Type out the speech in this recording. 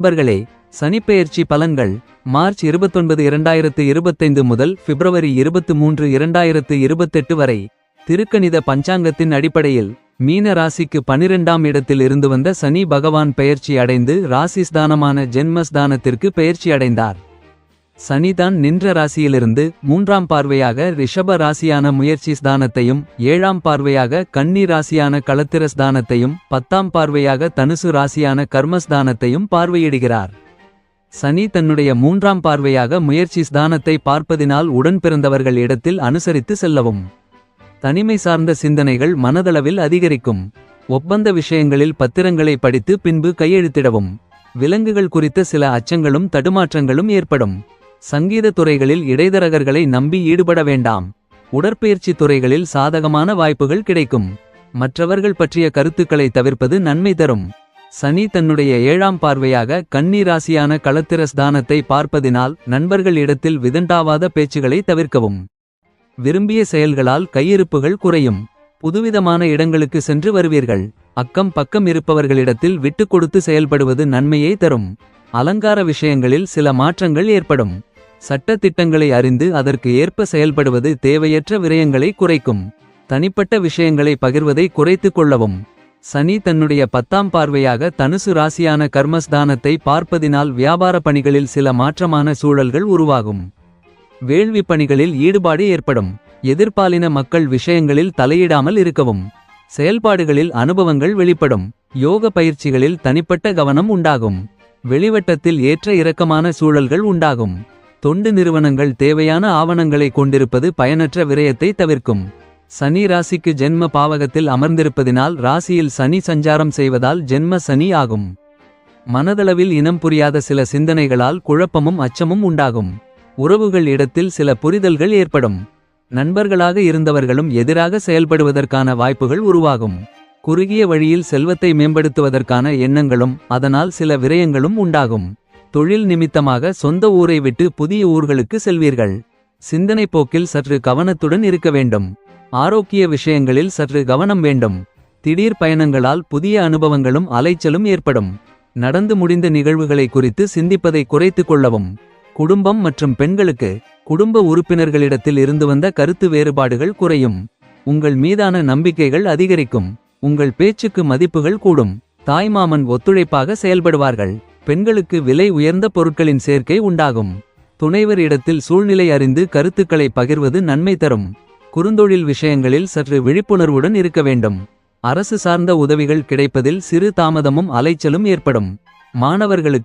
நண்பர்களே சனிப்பெயர்ச்சி பலன்கள் மார்ச் 29 இரண்டாயிரத்து இருபத்தைந்து முதல் பிப்ரவரி 23 இரண்டாயிரத்து இருபத்தெட்டு வரை திருக்கணித பஞ்சாங்கத்தின் அடிப்படையில் மீன ராசிக்கு பனிரெண்டாம் இடத்தில் இருந்து வந்த சனி பகவான் பெயர்ச்சி அடைந்து ராசிஸ்தானமான ஜென்மஸ்தானத்திற்கு பெயர்ச்சி அடைந்தார். சனிதான் நின்ற ராசியிலிருந்து மூன்றாம் பார்வையாக ரிஷப ராசியான முயற்சி ஸ்தானத்தையும் ஏழாம் பார்வையாக கன்னி ராசியான களத்திர ஸ்தானத்தையும் பத்தாம் பார்வையாக தனுசு ராசியான கர்மஸ்தானத்தையும் பார்வையிடுகிறார். சனி தன்னுடைய மூன்றாம் பார்வையாக முயற்சி ஸ்தானத்தை பார்ப்பதினால் உடன் பிறந்தவர்கள் இடத்தில் அனுசரித்து செல்லவும். தனிமை சார்ந்த சிந்தனைகள் மனதளவில் அதிகரிக்கும். ஒப்பந்த விஷயங்களில் பத்திரங்களை படித்து பின்பு கையெழுத்திடவும். விலங்குகள் குறித்த சில அச்சங்களும் தடுமாற்றங்களும் ஏற்படும். சங்கீத துறைகளில் இடைத்தரகர்களை நம்பி ஈடுபட வேண்டாம். உடற்பயிற்சி துறைகளில் சாதகமான வாய்ப்புகள் கிடைக்கும். மற்றவர்கள் பற்றிய கருத்துக்களை தவிர்ப்பது நன்மை தரும். சனி தன்னுடைய ஏழாம் பார்வையாக கன்னி ராசியான களத்திர பார்ப்பதினால் நண்பர்கள் இடத்தில் விதண்டாவாத பேச்சுகளை தவிர்க்கவும். விரும்பிய செயல்களால் கையிருப்புகள் குறையும். புதுவிதமான இடங்களுக்கு சென்று வருவீர்கள். அக்கம் பக்கம் இருப்பவர்களிடத்தில் விட்டுக் கொடுத்து செயல்படுவது நன்மையை தரும். அலங்கார விஷயங்களில் சில மாற்றங்கள் ஏற்படும். சட்டத்திட்டங்களை அறிந்து அதற்கு ஏற்ப செயல்படுவது தேவையற்ற விரயங்களை குறைக்கும். தனிப்பட்ட விஷயங்களை பகிர்வதை குறைத்து கொள்ளவும். சனி தன்னுடைய பத்தாம் பார்வையாக தனுசு ராசியான கர்மஸ்தானத்தை பார்ப்பதினால் வியாபார பணிகளில் சில மாற்றமான சூழல்கள் உருவாகும். வேள்வி பணிகளில் ஈடுபாடு ஏற்படும். எதிர்பாலின மக்கள் விஷயங்களில் தலையிடாமல் இருக்கவும். செயல்பாடுகளில் அனுபவங்கள் வெளிப்படும். யோக பயிற்சிகளில் தனிப்பட்ட கவனம் உண்டாகும். வெளிவட்டத்தில் ஏற்ற இறக்கமான சூழல்கள் உண்டாகும். தொண்டு நிறுவனங்கள் தேவையான ஆவணங்களை கொண்டிருப்பது பயனற்ற விரயத்தை தவிர்க்கும். சனி ராசிக்கு ஜென்ம பாவகத்தில் அமர்ந்திருப்பதினால் ராசியில் சனி சஞ்சாரம் செய்வதால் ஜென்ம சனி ஆகும். மனதளவில் இனம் புரியாத சில சிந்தனைகளால் குழப்பமும் அச்சமும் உண்டாகும். உறவுகள் இடத்தில் சில புரிதல்கள் ஏற்படும். நண்பர்களாக இருந்தவர்களும் எதிராக செயல்படுவதற்கான வாய்ப்புகள் உருவாகும். குறுகிய வழியில் செல்வத்தை மேம்படுத்துவதற்கான எண்ணங்களும் அதனால் சில விரயங்களும் உண்டாகும். தொழில் நிமித்தமாக சொந்த ஊரை விட்டு புதிய ஊர்களுக்கு செல்வீர்கள். சிந்தனை போக்கில் சற்று கவனத்துடன் இருக்க வேண்டும். ஆரோக்கிய விஷயங்களில் சற்று கவனம் வேண்டும். திடீர் பயணங்களால் புதிய அனுபவங்களும் அலைச்சலும் ஏற்படும். நடந்து முடிந்த நிகழ்வுகளை குறித்து சிந்திப்பதை குறைத்துக் கொள்ளவும். குடும்பம் மற்றும் பெண்களுக்கு குடும்ப உறுப்பினர்களிடத்தில் இருந்து வந்த கருத்து வேறுபாடுகள் குறையும். உங்கள் மீதான நம்பிக்கைகள் அதிகரிக்கும். உங்கள் பேச்சுக்கு மதிப்புகள் கூடும். தாய்மாமன் ஒத்துழைப்பாக செயல்படுவார்கள். பெண்களுக்கு விலை உயர்ந்த பொருட்களின் சேர்க்கை உண்டாகும். துணைவர் இடத்தில் சூழ்நிலை அறிந்து கருத்துக்களை பகிர்வது நன்மை தரும். குறுந்தொழில் விஷயங்களில் சற்று விழிப்புணர்வுடன் இருக்க வேண்டும். அரசு சார்ந்த உதவிகள் கிடைப்பதில் சிறு தாமதமும் அலைச்சலும் ஏற்படும். மாணவர்களுக்கு